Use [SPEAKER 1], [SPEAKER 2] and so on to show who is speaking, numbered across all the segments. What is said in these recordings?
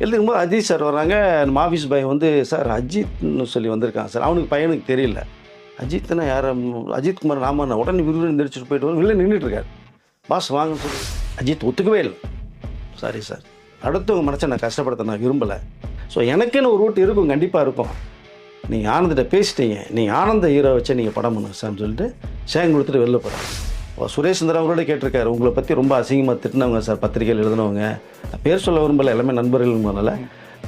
[SPEAKER 1] எழுதிக்கும்போது Ajith sir வர்றாங்க நம்ம office boy வந்து சார் அஜித்னு சொல்லி வந்திருக்கான் சார். அவனுக்கு பையனுக்கு தெரியல. அஜித்னா யார்? அஜித் குமார் ராமன் உடனே விருது நடிச்சுட்டு போயிட்டு வரும். வெளில நின்றுட்டு இருக்காரு. பாஸ் வாங்கன்னு சொல்லி. அஜித் ஒத்துக்கவே இல்லை. சாரி சார் அடுத்தவங்க மனசை நான் கஷ்டப்படுத்த நான் விரும்பலை. ஸோ எனக்குன்னு ஒரு ரூட் இருக்கும். கண்டிப்பாக இருக்கும். நீங்கள் ஆனந்திட்ட பேசிட்டீங்க. நீங்கள் ஆனந்த ஹீரோ வச்சு நீங்கள் படம் பண்ணுங்க சார்னு சொல்லிட்டு சேங் கொடுத்துட்டு வெளில போகிறேன் சுரேஷ் சந்திரா அவரோட கேட்டிருக்காரு. உங்களை பற்றி ரொம்ப அசிங்கமாக திட்டினவங்க சார் பத்திரிகையில் எழுதினவங்க. பேர் சொல்ல விரும்பல எல்லாமே நண்பர்கள்னால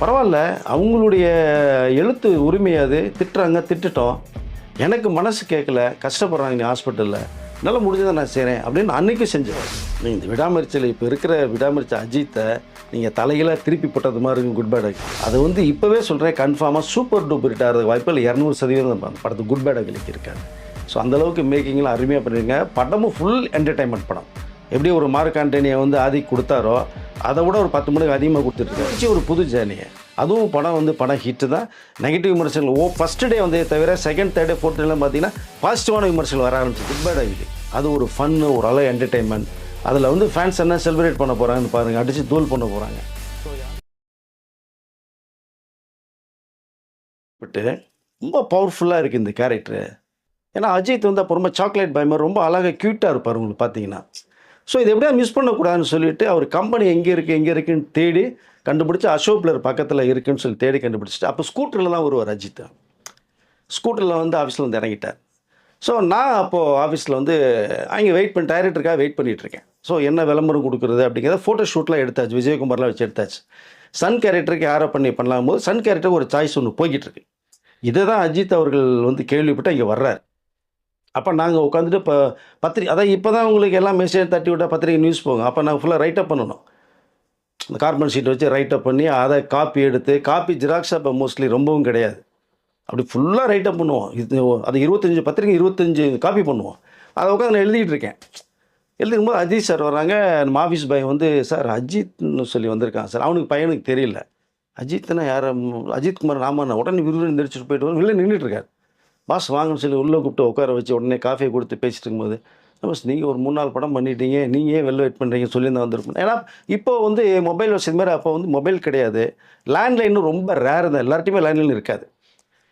[SPEAKER 1] பரவாயில்ல அவங்களுடைய எழுத்து உரிமை அது. திட்டுறாங்க திட்டுட்டோம். எனக்கு மனசு கேட்கல கஷ்டப்படுறாங்க நீ ஹாஸ்பிட்டலில் என்னால் முடிஞ்சதை நான் செய்கிறேன் அப்படின்னு அன்றைக்கி செஞ்சேன். நீங்கள் இந்த விடாமுயற்சியில் இப்போ இருக்கிற விடாமுயற்சி அஜித்தை நீங்கள் தலைகளாக திருப்பி போட்டது மாதிரி இருக்கும் குட் பேட் அது வந்து இப்போவே சொல்கிறேன் கன்ஃபார்மாக சூப்பர் டூப்பர் ஹிட் ஆகிறது வாய்ப்பில் இரநூறு சதவீதம் படத்துக்கு படத்து குட் பேட் அகிலிக்கு இருக்காங்க ஸோ அந்தளவுக்கு மேக்கிங்லாம் அருமையாக பண்ணியிருங்க படமும் ஃபுல் என்டர்டைன்மெண்ட் படம். எப்படி ஒரு மார்க் ஆண்டனியை வந்து ஆதி கொடுத்தாரோ அதை விட ஒரு பத்து மணிக்கு அதிகமாக கொடுத்துட்ருக்காரு ஒரு புது ஜேர்னியை அதுவும் படம் வந்து படம் ஹிட்டு தான். நெகட்டிவ் விமர்சனங்கள். ஓ ஃபஸ்ட் டே வந்து தவிர செகண்ட் தேர்ட் டே ஃபோர்த் டேலாம் பார்த்தீங்கன்னா பாசிட்டிவான விமர்சனம் வர ஆரம்பிச்சு குட் பேட் ஆகி அது ஒரு ஃபன்னு ஒரு அளவு என்டர்டைன்மெண்ட் அதில் வந்து ஃபேன்ஸ் என்ன செலிப்ரேட் பண்ண போகிறாங்கன்னு பாருங்கள் அடித்து தூள் பண்ண போகிறாங்க பட்டு ரொம்ப பவர்ஃபுல்லாக இருக்குது இந்த கேரக்டரு ஏன்னா அஜித் வந்து அப்போ ரொம்ப சாக்லேட் பயமாக ரொம்ப அழகாக க்யூட்டாக இருப்பார் உங்களுக்கு பார்த்தீங்கன்னா ஸோ இது எப்படியா மிஸ் பண்ணக்கூடாதுன்னு சொல்லிட்டு அவர் கம்பெனி எங்கே இருக்குது எங்கே இருக்குன்னு தேடி கண்டுபிடிச்சி அசோக் பிளர் பக்கத்தில் இருக்குன்னு சொல்லி தேடி கண்டுபிடிச்சிட்டு அப்போ ஸ்கூட்டரில் தான் வருவார் அஜித். ஸ்கூட்டரில் வந்து ஆஃபீஸில் வந்து இறங்கிட்டார். ஸோ நான் அப்போது ஆஃபீஸில் வந்து அங்கே வெயிட் பண்ணி டைரக்டருக்காக வெயிட் பண்ணிகிட்ருக்கேன் இருக்கேன். ஸோ என்ன விளம்பரம் கொடுக்குறது? அப்படிங்கிறத ஃபோட்டோ ஷூட்லாம் எடுத்தாச்சு விஜயகுமார்லாம் வச்சு எடுத்தாச்சு. சன் கேரக்டருக்கு யாரை பண்ணி பண்ணலாம் போது சன் கேரக்டருக்கு ஒரு சாய்ஸ் ஒன்று போய்கிட்டு இருக்கு. இதை தான் அஜித் அவர்கள் வந்து கேள்விப்பட்டு இங்கே வர்றாரு. அப்போ நாங்கள் உட்காந்துட்டு இப்போ பத்திரிக்கை அதான் இப்போ தான் உங்களுக்கு எல்லாம் மெசேஜ் தட்டி விட்டால் பத்திரிக்கை நியூஸ் போகும். அப்போ நாங்கள் ஃபுல்லாக ரைட்டப் பண்ணணும். இந்த கார்பன் ஷீட் வச்சு ரைட்டப் பண்ணி அதை காப்பி எடுத்து காப்பி ஜெராக்ஸ் அப்போ மோஸ்ட்லி ரொம்பவும் கிடையாது. அப்படி ஃபுல்லாக ரைட்டப் பண்ணுவோம். இது அது இருபத்தஞ்சி பத்திரிக்கை இருபத்தஞ்சி காப்பி பண்ணுவோம். அதை உட்காந்து நான் எழுதிக்கிட்டு இருக்கேன். எழுதிக்கும்போது அஜித் சார் வர்றாங்க நம்ம ஆஃபீஸ் பாய் வந்து சார் அஜித்னு சொல்லி வந்திருக்கான் சார் அவனுக்கு பையனுக்கு தெரியல. அஜித்னா யார்? அஜித் குமார் ராமன் உடனே விருது நடிச்சுட்டு போயிட்டு வரும். வெளில நின்றுட்டுருக்காரு இருக்காரு பாஸ் வாங்கன்னு சொல்லி உள்ளே கூப்பிட்டு உட்கார வச்சு உடனே காஃபியை கொடுத்து பேசிட்டு இருக்கும்போது பஸ் நீங்கள் ஒரு மூணு நாள் படம் பண்ணிட்டீங்க நீங்கள் ஏன் வெளில வெயிட் பண்ணுறீங்க சொல்லி தான் வந்திருப்பேன் ஏன்னா இப்போ வந்து மொபைல் வசதி மாதிரி அப்போ வந்து மொபைல் கிடையாது. லேண்ட்லைனும் ரொம்ப ரேர் தான். எல்லார்ட்டையுமே லேண்ட்லைன் இருக்காது.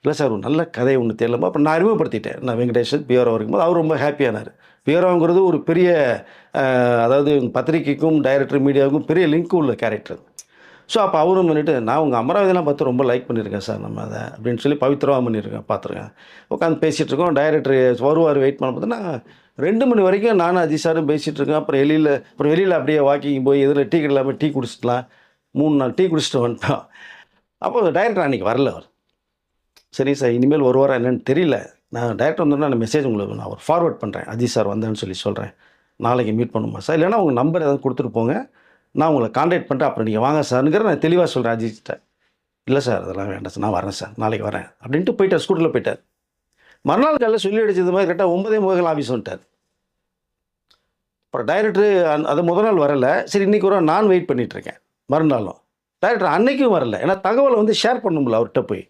[SPEAKER 1] இல்லை சார் ஒரு நல்ல கதை ஒன்று தெரியலமா அப்போ நான் அறிமுகப்படுத்திட்டேன். நான் வெங்கடேஷன் பிஆர்ஓ இருக்கும்போது அவர் ரொம்ப ஹாப்பியானார் பிஆர்ஓங்கிறது ஒரு பெரிய அதாவது பத்திரிக்கைக்கும் டைரக்டர் மீடியாவுக்கும் பெரிய லிங்க் உள்ள கேரக்டர் ஸோ அப்போ அவரும் பண்ணிவிட்டு நான் உங்கள் அமராவதிலாம் பார்த்து ரொம்ப லைக் பண்ணியிருக்கேன் சார் நம்ம அதை அப்படின்னு சொல்லி பவித்ரமாக பண்ணியிருக்கேன் பார்த்துருக்கேன். உட்காந்து பேசிகிட்டு இருக்கோம். டைரக்டர் வருவார் வெயிட் பண்ண பார்த்தோன்னா ரெண்டு மணி வரைக்கும் நானும் அஜித் சாரும் பேசிகிட்டு இருக்கேன் அப்புறம் வெளியில் அப்புறம் வெளியில் அப்படியே வாக்கிங் போய் எதில் டீ இல்லாமல் டீ குடிச்சிட்டலாம் மூணு நாள் டீ குடிச்சிட்டு வந்துட்டோம். அப்போ டைரக்டர் அன்றைக்கி வரல அவர். சரி சார் இனிமேல் ஒரு வாரம் என்னன்னு தெரியல. நான் டைரக்டர் வந்தோன்னா நான் மெசேஜ் உங்களுக்கு நான் ஒரு ஃபார்வர்ட் பண்ணுறேன் அஜித் சார் வந்தேன்னு சொல்லி சொல்கிறேன் நாளைக்கு மீட் பண்ணுமா சார் இல்லைன்னா உங்கள் நம்பர் எதாவது கொடுத்துட்டு போங்க. நான் உங்களை காண்டாக்ட் பண்ணிட்டு அப்புறம் நீங்கள் வாங்க சார்ங்கிற நான் தெளிவாக சொல்கிறேன் அஜித்கிட்ட. இல்லை சார் அதெல்லாம் வேண்டாம் சார் நான் வரேன் சார் நாளைக்கு வரேன் அப்படின்ட்டு போயிட்டார் ஸ்கூட்டரில் போயிட்டார். மறுநாள் காலையில் சொல்லி அடிச்சது மாதிரி கரெக்டாக ஒன்பதே முகல் ஆஃபீஸ் வந்துட்டார். அப்புறம் அந் அது முதல் நாள் வரல. சரி இன்றைக்கி ஒரு நான் வெயிட் பண்ணிகிட்ருக்கேன் மறுநாளும். டைரக்டர் அன்னைக்கும் வரல. ஏன்னா தகவலை வந்து ஷேர் பண்ண முடியல அவர்கிட்ட போய்.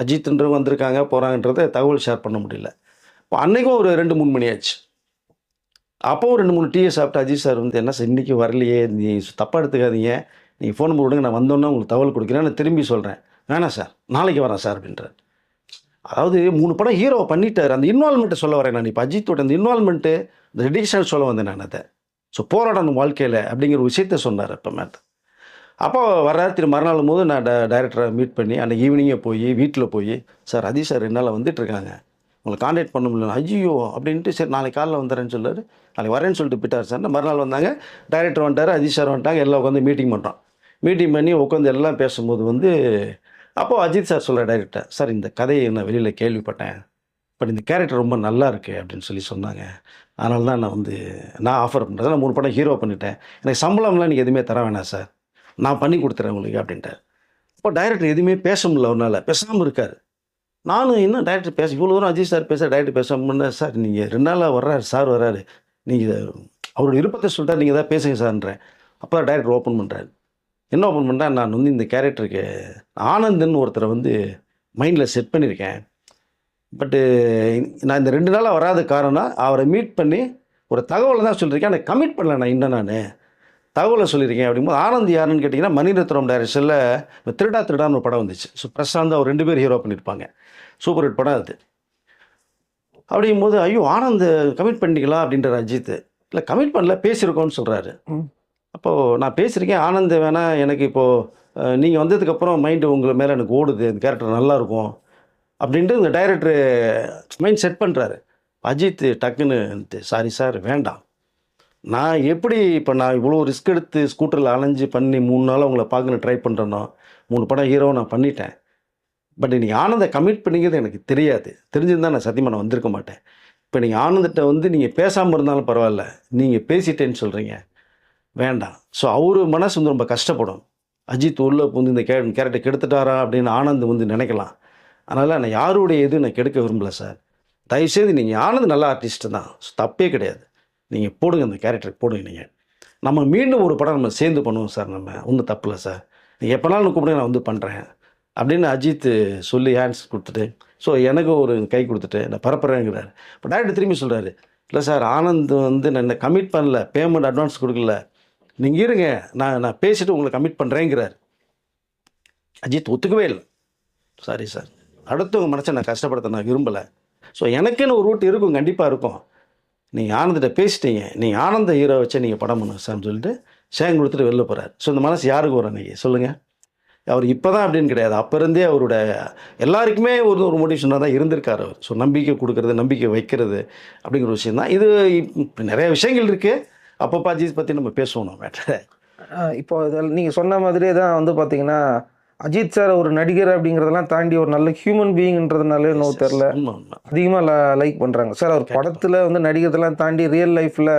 [SPEAKER 1] அஜித்ன்றவங்க வந்திருக்காங்க போகிறாங்கன்றத தகவல் ஷேர் பண்ண முடியல. இப்போ அன்றைக்கும் ஒரு ரெண்டு மூணு மணி ஆச்சு. அப்போவும் ரெண்டு மூணு டீயை சாப்பிட்டு அஜித் சார் வந்து என்ன சார் இன்றைக்கி வரலையே நீ தப்பாக எடுத்துக்காதீங்க. நீங்கள் ஃபோன் போடுங்க நான் வந்தோன்னே உங்களுக்கு தகவல் கொடுக்குறேன் நான் திரும்பி சொல்கிறேன் வேணாம் சார் நாளைக்கு வரேன் சார் அப்படின்றார். அதாவது மூணு படம் ஹீரோ பண்ணிட்டார். அந்த இன்வால்மெண்ட்டை சொல்ல வரேன் நான். இப்போ அஜித்தோட அந்த இன்வால்மெண்ட்டு இந்த டெடிஷன் சொல்ல வந்தேன் நான் அதை. ஸோ போராடணும் வாழ்க்கையில் அப்படிங்கிற ஒரு விஷயத்த சொன்னார் அப்போ மேத்த. அப்போ வர்றாரு திரு மறுநாள் போது நான் டைரக்டரை மீட் பண்ணி அன்றைக்கி ஈவினிங்கே போய் வீட்டில் போய் சார் அஜித் சார் என்னால் வந்துட்டுருக்காங்க உங்களை காண்டாக்ட் பண்ண முடியல. ஐயோ அப்படின்ட்டு சரி நாளைக்கு காலையில் வந்துடுறேன்னு சொல்லாரு நாளைக்கு வரேன்னு சொல்லிட்டு போயிட்டார் சார். மறுநாள் வந்தாங்க டைரக்டர் வந்துட்டார் அஜித் சார் வந்துட்டாங்க எல்லாம் உட்காந்து மீட்டிங் பண்ணுறோம் மீட்டிங் பண்ணி உட்காந்து எல்லாம் பேசும்போது வந்து அப்போது அஜித் சார் சொல்கிற டைரக்டர் சார் இந்த கதையை நான் வெளியில் கேள்விப்பட்டேன். பட் இந்த கேரக்டர் ரொம்ப நல்லா இருக்கு அப்படின்னு சொல்லி சொன்னாங்க. அதனால தான் நான் வந்து நான் ஆஃபர் பண்ணுறேன் நான் மூணு படம் ஹீரோ பண்ணிட்டேன். எனக்கு சம்பளம்லாம் நீங்கள் எதுவுமே தர வேணாம் சார் நான் பண்ணி கொடுத்துறேன் உங்களுக்கு அப்படின்ட்டு அப்போ டைரக்டர் எதுவுமே பேச முடியல ஒரு நாள் பேசாமல் இருக்கார். நானும் இன்னும் டைரக்டர் பேச இவ்வளோ தூரம் அஜித் சார் பேச டைரக்டர் பேச முன்னே சார் நீங்கள் ரெண்டு நாளாக வர்றாரு சார் வர்றாரு. நீங்கள் அவரோட விருப்பத்தை சொல்லிட்டா நீங்கள் தான் பேசுங்க சார்ன்றேன் அப்போ டைரக்டர் ஓப்பன் பண்ணுறாரு என்ன ஓப்பன் பண்ணுறா நான் வந்து இந்த கேரக்டருக்கு ஆனந்தன் ஒருத்தரை வந்து மைண்டில் செட் பண்ணியிருக்கேன் பட்டு நான் இந்த ரெண்டு நாளாக வராத காரணம் அவரை மீட் பண்ணி ஒரு தகவலை தான் சொல்லியிருக்கேன் ஆனால் கமிட் பண்ணல நான் இன்னும் நான். தகவலை சொல்லியிருக்கேன் அப்படிங்கும்போது ஆனந்த் யாருன்னு கேட்டிங்கன்னா மணிரத்னம் டைரக்ஷனில் திருடா திருடான்னு ஒரு படம் வந்துச்சு. ஸோ பிரசாந்த் அவர் ரெண்டு பேர் ஹீரோ பண்ணியிருப்பாங்க சூப்பர் ஹிட் படம் அது. அப்படிங்கும்போது ஐயோ ஆனந்த் கமிட் பண்ணிக்கலாம் அப்படின்றார் அஜித் இல்லை கமிட் பண்ணல பேசியிருக்கோன்னு சொல்கிறாரு. அப்போது நான் பேசியிருக்கேன் ஆனந்த் வேணா எனக்கு இப்போது நீங்கள் வந்ததுக்கப்புறம் மைண்டு உங்களை மேலே எனக்கு ஓடுது இந்த கேரக்டர் நல்லா இருக்கும் அப்படின்ட்டு இந்த டைரக்டர் மைண்ட் செட் பண்ணுறாரு அஜித் டக்குன்னு சாரி சார் வேண்டாம். நான் எப்படி இப்போ நான் இவ்வளோ ரிஸ்க் எடுத்து ஸ்கூட்டரில் அலைஞ்சு பண்ணி மூணு நாள் உங்களை பார்க்கணும் ட்ரை பண்ணுறேனோ மூணு படம் ஹீரோ நான் பண்ணிட்டேன். பட் நீங்கள் ஆனந்தை கமிட் பண்ணிக்கிறது எனக்கு தெரியாது. தெரிஞ்சிருந்தா நான் சத்தியமாக நான் வந்திருக்க மாட்டேன். இப்போ நீங்கள் ஆனந்திட்ட வந்து நீங்கள் பேசாமல் இருந்தாலும் பரவாயில்ல. நீங்கள் பேசிட்டேன்னு சொல்கிறீங்க வேண்டாம். ஸோ அவர் மனசு வந்து ரொம்ப கஷ்டப்படும். அஜித் உள்ளே வந்து இந்த கே கேரக்டர் கெடுத்துட்டாரா அப்படின்னு ஆனந்த் வந்து நினைக்கலாம். அதனால் நான் யாருடைய இது நான் கெடுக்க விரும்பல சார் தயவுசெய்து நீங்கள் ஆனந்த் நல்ல ஆர்டிஸ்ட்டு தான். ஸோ தப்பே கிடையாது. நீங்கள் போடுங்க அந்த கேரக்டருக்கு போடுங்க நீங்கள் நம்ம மீண்டும் ஒரு படம் நம்ம சேர்ந்து பண்ணுவோம் சார் நம்ம. ஒன்றும் தப்பு இல்லை சார். நீங்கள் எப்போனாலும் கூப்பிடுங்க நான் வந்து பண்ணுறேன் அப்படின்னு அஜித் சொல்லி ஹேண்ட்ஸ் கொடுத்துட்டு ஸோ எனக்கு ஒரு கை கொடுத்துட்டு நான் பரப்புகிறேங்கிறார் இப்போ டேரக்டர் திரும்பி சொல்கிறாரு இல்லை சார் ஆனந்த் வந்து நான் கமிட் பண்ணல. பேமெண்ட் அட்வான்ஸ் கொடுக்கல. நீங்கள் இருங்க. நான் நான் பேசிட்டு உங்களை கமிட் பண்ணுறேங்கிறார் அஜித் ஒத்துக்கவே இல்லை. சாரி. சார் அடுத்தவங்க மனசை நான் கஷ்டப்படுத்த நான் விரும்பலை. ஸோ எனக்குன்னு ஒரு ரூட் இருக்கும் கண்டிப்பாக இருக்கும். நீங்கள் ஆனந்திட்ட பேசிட்டீங்க நீங்கள் ஆனந்த ஹீரோ வச்சு நீங்கள் படம் பண்ணுங்க சார்னு சொல்லிட்டு சேங் கொடுத்துட்டு வெளில போகிறார் ஸோ இந்த மனசு யாருக்கு வரும் நீங்கள் சொல்லுங்கள் அவர் இப்போ தான் அப்படின்னு கிடையாது. அப்போ இருந்தே அவரோட எல்லாருக்குமே ஒரு ஒரு மோட்டிவேஷனாக தான் இருந்திருக்கார் அவர். ஸோ நம்பிக்கை கொடுக்கறது நம்பிக்கை வைக்கிறது அப்படிங்கிற விஷயம் தான் இது இப்போ நிறைய விஷயங்கள் இருக்குது அப்பப்போ ஜீஸ் பற்றி நம்ம பேசுவோம் நம்ம
[SPEAKER 2] இப்போ இதில் நீங்கள் சொன்ன மாதிரியே தான் வந்து பார்த்தீங்கன்னா அஜித் சார் ஒரு நடிகர் அப்படிங்கிறதெல்லாம் தாண்டி ஒரு நல்ல ஹியூமன் பீயிங்ன்றதுனால நோ தெரில அதிகமாக லைக் பண்ணுறாங்க சார் அவர் படத்தில் வந்து நடிகர்தெல்லாம் தாண்டி ரியல் லைஃப்பில்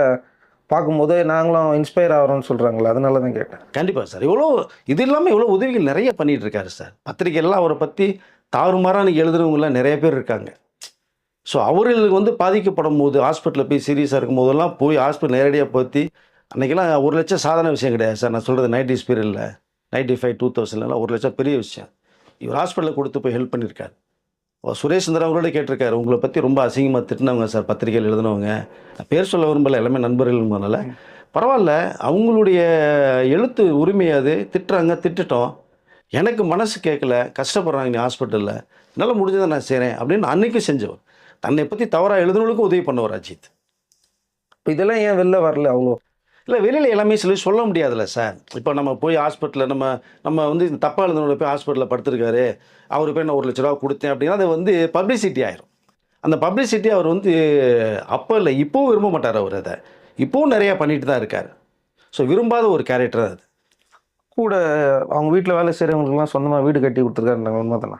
[SPEAKER 2] பார்க்கும்போது நாங்களும் இன்ஸ்பயர் ஆகிறோம்னு சொல்கிறாங்களே அதனால தான் கேட்டேன்.
[SPEAKER 1] கண்டிப்பாக சார். இவ்வளோ இது இல்லாமல் இவ்வளோ உதவிகள் நிறைய பண்ணிட்டு இருக்காரு சார். பத்திரிக்கையெல்லாம் அவரை பற்றி தாறுமாறாக அன்றைக்கி எழுதுறவங்களாம் நிறைய பேர் இருக்காங்க. ஸோ அவர்களுக்கு வந்து பாதிக்கப்படும் போது ஹாஸ்பிட்டலில் போய் சீரியஸாக இருக்கும் போதெல்லாம் போய் ஹாஸ்பிட்டல் நேரடியாக பற்றி அன்றைக்கெல்லாம் ஒரு லட்சம் சாதாரண விஷயம் கிடையாது சார். நான் சொல்கிறது நைன்டிஸ் பீரியடில் நைன்டி ஃபைவ் டூ தௌசண்ட்லாம் ஒரு லட்சம் பெரிய விஷயம். இவர் ஹாஸ்பிட்டலில் கொடுத்து போய் ஹெல்ப் பண்ணியிருக்காரு. ஓ, சுரேஷ் சந்திரா அவரோட கேட்டிருக்காரு. உங்களை பற்றி ரொம்ப அசிங்கமாக திட்டினவங்க சார் பத்திரிகையில் எழுதினவங்க. பேர் சொல்ல விரும்பல எல்லாமே நண்பர்கள்னால பரவாயில்ல அவங்களுடைய எழுத்து உரிமை அது. திட்டுறாங்க திட்டுட்டோம். எனக்கு மனசு கேட்கல கஷ்டப்படுறாங்க நீ ஹாஸ்பிட்டலில். என்னால் முடிஞ்சதை நான் செய்கிறேன் அப்படின்னு அன்றைக்கும் செஞ்சவர். தன்னை பற்றி தவறாக எழுதுனவங்களுக்கும் உதவி பண்ணவர் அஜித்.
[SPEAKER 2] இப்போ இதெல்லாம் ஏன் வெளில வரல? அவ்வளோ
[SPEAKER 1] இல்லை வெளியில் எல்லாமே சொல்லி சொல்ல முடியாதுல்ல சார். இப்போ நம்ம போய் ஹாஸ்பிட்டலில் நம்ம நம்ம வந்து இந்த தப்பாக எழுதுனோட போய் ஹாஸ்பிட்டலில் படுத்திருக்காரு. அவர் போய் நான் ஒரு லட்ச ரூபா கொடுத்தேன் அப்படின்னா அது வந்து பப்ளிசிட்டி ஆயிரும். அந்த பப்ளிசிட்டி அவர் வந்து அப்போ இல்லை இப்போவும் விரும்ப மாட்டார் அவர் அதை. இப்போவும் நிறையா பண்ணிட்டு தான் இருக்கார். ஸோ விரும்பாத ஒரு கேரக்டர் அது.
[SPEAKER 2] கூட அவங்க வீட்டில் வேலை செய்கிறவங்களுக்குலாம் சொந்தமாக வீடு கட்டி கொடுத்துருக்காருந்தாங்க உண்மை தானே?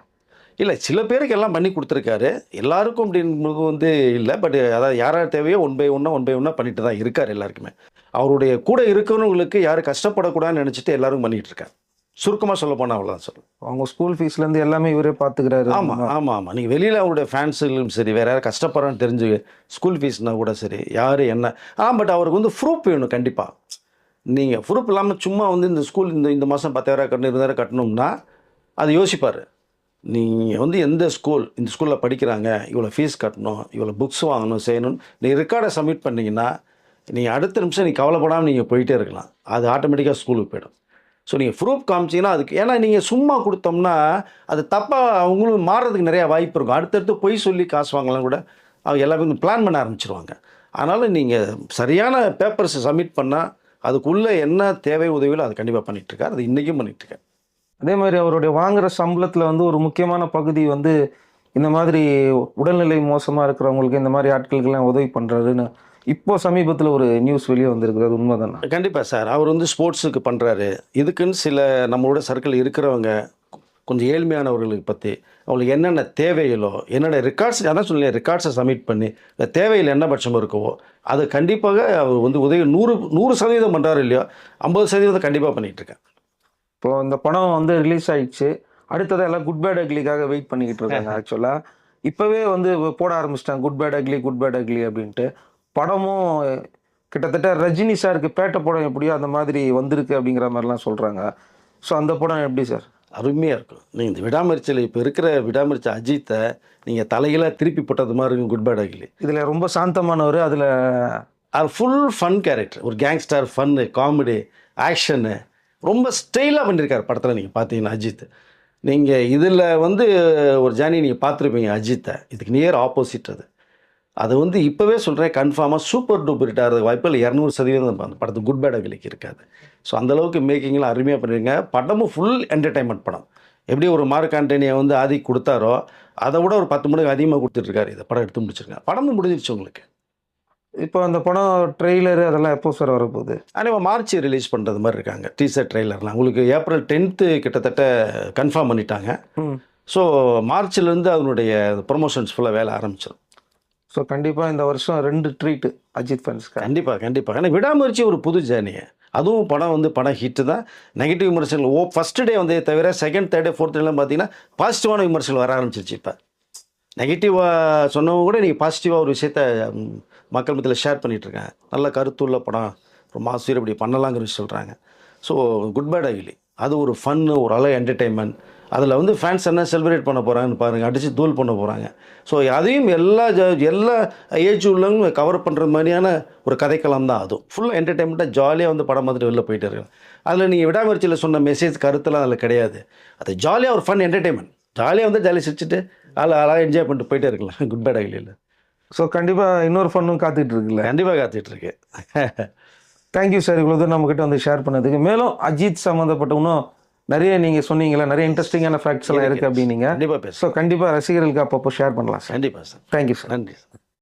[SPEAKER 1] இல்லை சில பேருக்கு எல்லாம் பண்ணி கொடுத்துருக்காரு. எல்லாருக்கும் அப்படின்றது வந்து இல்லை பட் அதாவது யார் யார் தேவையோ ஒன் பை ஒன்னாக ஒன் பை ஒன்னாக பண்ணிட்டு தான் இருக்கார் எல்லாருக்குமே. அவருடைய கூட இருக்கிறவங்களுக்கு யாரும் கஷ்டப்படக்கூடாதுன்னு நினச்சிட்டு எல்லாரும் பண்ணிகிட்டு இருக்காரு. சுருக்கமாக சொல்ல போனால் அவ்வளோதான் சொல்லுவேன்
[SPEAKER 2] அவங்க ஸ்கூல் ஃபீஸ்லேருந்து எல்லாமே இவரே பார்த்துக்கிறாரு
[SPEAKER 1] ஆமாம் ஆமாம் ஆமாம் நீங்கள் வெளியில் அவருடைய ஃபேன்ஸுகளும் சரி வேறு யாரும் கஷ்டப்படுறான்னு தெரிஞ்சு ஸ்கூல் ஃபீஸ்னா கூட சரி யார் என்ன. ஆ பட் அவருக்கு வந்து ப்ரூஃப் வேணும் கண்டிப்பாக நீங்கள் ப்ரூஃப் இல்லாமல் சும்மா வந்து இந்த ஸ்கூல் இந்த இந்த மாதம் பத்தாயிரம் கட்டணும் இருபதாயிரம் கட்டணும்னா அது யோசிப்பார். நீங்கள் வந்து எந்த ஸ்கூல் இந்த ஸ்கூலில் படிக்கிறாங்க இவ்வளோ ஃபீஸ் கட்டணும் இவ்வளோ புக்ஸ் வாங்கணும் செய்யணும் நீ ரெக்கார்டை சப்மிட் பண்ணீங்கன்னா நீங்கள் அடுத்த நிமிஷம் நீ கவலைப்படாமல் நீங்கள் போயிட்டே இருக்கலாம். அது ஆட்டோமேட்டிக்காக ஸ்கூலுக்கு போயிடும். ஸோ நீங்கள் ப்ரூஃப் காமிச்சிங்கன்னா அதுக்கு ஏன்னா நீங்கள் சும்மா கொடுத்தோம்னா அது தப்பாக அவங்களும் மாறுறதுக்கு நிறையா வாய்ப்பு இருக்கும். அடுத்தடுத்து பொய் சொல்லி காசு வாங்கலாம் கூட அவங்க எல்லாமே பிளான் பண்ண ஆரம்பிச்சிருவாங்க. அதனால் நீங்கள் சரியான பேப்பர்ஸை சப்மிட் பண்ணால் அதுக்குள்ளே என்ன தேவை உதவியில் அது கண்டிப்பாக பண்ணிகிட்ருக்கார் அது இன்றைக்கும் பண்ணிகிட்ருக்கேன்
[SPEAKER 2] அதே மாதிரி அவருடைய வாங்குற சம்பளத்தில் வந்து ஒரு முக்கியமான பகுதி வந்து இந்த மாதிரி உடல்நிலை மோசமாக இருக்கிறவங்களுக்கு இந்த மாதிரி ஆட்களுக்கெல்லாம் உதவி பண்ணுறாருன்னு இப்போ சமீபத்தில் ஒரு நியூஸ் வெளியே வந்திருக்குது அது உண்மை தானே
[SPEAKER 1] கண்டிப்பாக சார். அவர் வந்து ஸ்போர்ட்ஸுக்கு பண்ணுறாரு இதுக்குன்னு சில நம்மளோட சர்க்கிள் இருக்கிறவங்க கொஞ்சம் ஏழ்மையானவர்களுக்கு பற்றி அவங்களுக்கு என்னென்ன தேவைகளோ என்னென்ன ரெக்கார்ட்ஸ் அதான் சொல்லி ரெக்கார்ட்ஸை சப்மிட் பண்ணி இந்த தேவையில் என்ன பட்சம் இருக்கோ அது கண்டிப்பாக அவர் வந்து உதவி நூறு நூறு சதவீதம் பண்ணுறாரு இல்லையோ ஐம்பது சதவீதம் கண்டிப்பாக பண்ணிகிட்டு இருக்கேன்.
[SPEAKER 2] இப்போ இந்த படம் வந்து ரிலீஸ் ஆயிடுச்சு. அடுத்தது எல்லாம் குட் பேட் அக்லிக்காக வெயிட் பண்ணிக்கிட்டு இருக்காங்க ஆக்சுவலாக இப்போவே வந்து போட ஆரம்பிச்சிட்டாங்க good bad ugly good bad ugly அப்படின்ட்டு. படமும் கிட்டத்தட்ட ரஜினி சாருக்கு பேட்ட படம் எப்படியோ அந்த மாதிரி வந்திருக்கு அப்படிங்கிற மாதிரிலாம் சொல்கிறாங்க ஸோ அந்த படம் எப்படி சார்?
[SPEAKER 1] அருமையாக இருக்கும். நீங்கள் இந்த விடாமரிச்சல் இப்போ இருக்கிற விடாமரிச்சல் அஜித்தை நீங்கள் தலைகளாக திருப்பி போட்டது மாதிரி இருக்கும். குட் பேட் அகிலி
[SPEAKER 2] இதில் ரொம்ப சாந்தமானவர் அதில்
[SPEAKER 1] அது ஃபுல் ஃபன் கேரக்டர் ஒரு கேங்ஸ்டர் ஃபன்னு காமெடி ஆக்ஷனு ரொம்ப ஸ்டைலாக பண்ணியிருக்காரு படத்தில் நீங்கள் பார்த்தீங்கன்னா அஜித். நீங்கள் இதில் வந்து ஒரு ஜானி நீங்கள் பார்த்துருப்பீங்க அஜித்தை. இதுக்கு நியர் ஆப்போசிட் அது. அது வந்து இப்போவே சொல்கிறேன் கன்ஃபார்மாக சூப்பர் டூப்பர் ஹிட் ஆகிறது வாய்ப்பில் இரநூறு சதவீதம் அந்த படத்து குட் பேட் அகிலிக்கு இருக்காது. ஸோ அந்தளவுக்கு மேக்கிங்லாம் அருமையாக பண்ணிருங்க. படமும் ஃபுல் என்டர்டைன்மெண்ட் படம். எப்படி ஒரு மார்க் ஆண்டனியை வந்து ஆதி கொடுத்தாரோ அதை விட ஒரு பத்து மணிக்கு அதிகமாக கொடுத்துட்ருக்காரு இந்த படம் எடுத்து முடிச்சிருங்க படமும் முடிஞ்சிருச்சு உங்களுக்கு?
[SPEAKER 2] இப்போ அந்த படம் ட்ரெய்லரு அதெல்லாம் எப்போ சார் வரப்போகுது?
[SPEAKER 1] ஆனால் மார்ச் ரிலீஸ் பண்ணுறது மாதிரி இருக்காங்க. டீசர் ட்ரெய்லர்லாம் உங்களுக்கு ஏப்ரல் டென்த்து கிட்டத்தட்ட கன்ஃபார்ம் பண்ணிட்டாங்க. ஸோ மார்ச்லேருந்து அதனுடைய ப்ரொமோஷன்ஸ் ஃபுல்லாக வேலை ஆரம்பிச்சிடும்
[SPEAKER 2] ஸோ கண்டிப்பாக இந்த வருஷம் ரெண்டு ட்ரீட்டு அஜித் ஃபேன்ஸ்க்கு
[SPEAKER 1] கண்டிப்பாக கண்டிப்பாக ஏன்னா விடாமுயற்சி ஒரு புது ஜேர்னியை அதுவும் படம் வந்து படம் ஹிட்டு தான். நெகட்டிவ் விமர்சனங்கள் ஓ ஃபஸ்ட்டு டே வந்தே தவிர செகண்ட் தேர்ட் ஃபோர்த் டேலாம் பார்த்தீங்கன்னா பாசிட்டிவான விமர்சனங்கள் வர ஆரம்பிச்சிருச்சு இப்போ. நெகட்டிவாக சொன்னவங்க கூட நீங்கள் பாசிட்டிவாக ஒரு விஷயத்த மக்கள் மத்தியில் ஷேர் பண்ணிகிட்ருக்கேன் நல்ல கருத்துள்ள படம். ரொம்ப ஆசிரியர் இப்படி பண்ணலாங்கிற சொல்கிறாங்க ஸோ குட் பேட் அகிலி அது ஒரு ஃபன்னு ஒரு அழகு என்டர்டெயின்மெண்ட் அதில் வந்து ஃபேன்ஸ் என்ன செலிப்ரேட் பண்ண போகிறாங்கன்னு பாருங்கள் அடித்து தூள் பண்ண போகிறாங்க ஸோ அதையும் எல்லா ஜ- எல்லா ஏஜ் உள்ளவங்க கவர் பண்ணுற மாதிரியான ஒரு கதைக்களம் தான் அதுவும் ஃபுல் என்டர்டெயின்மெண்ட்டாக ஜாலியாக வந்து படம் பார்த்துட்டு வெளில போயிட்டு இருக்காங்க. அதில் நீங்கள் விடாமுயற்சியில் சொன்ன மெசேஜ் கருத்துலாம் அதில் கிடையாது. அது ஜாலியாக ஒரு ஃபன் என்டர்டெயின்மெண்ட் ஜாலியாக வந்து ஜாலியாக சிரிச்சிட்டு அதில் அழகாக என்ஜாய் பண்ணிட்டு போயிட்டே இருக்கலாம். குட் பேட் அகிலியில்
[SPEAKER 2] ஸோ கண்டிப்பாக இன்னொரு ஃபன்னும் காத்துட்டு இருக்குல்ல?
[SPEAKER 1] கண்டிப்பாக காத்துட்ருக்கு
[SPEAKER 2] தேங்க்யூ சார் இவ்வளோ தூரம் நம்மக்கிட்ட வந்து ஷேர் பண்ணதுக்கு. மேலும் அஜித் சம்மந்தப்பட்ட இன்னும் நிறைய நீங்கள் சொன்னீங்களா நிறைய இன்ட்ரெஸ்டிங்கான ஃபேக்ட்ஸ் எல்லாம் இருக்குது அப்படின்னீங்க.
[SPEAKER 1] கண்டிப்பாக பேசுகிறேன்
[SPEAKER 2] ஸோ கண்டிப்பாக ரசிகர்களுக்கு அப்பப்போ ஷேர் பண்ணலாம் சார்
[SPEAKER 1] கண்டிப்பாக சார்
[SPEAKER 2] தேங்க்யூ சார்
[SPEAKER 1] நன்றி சார்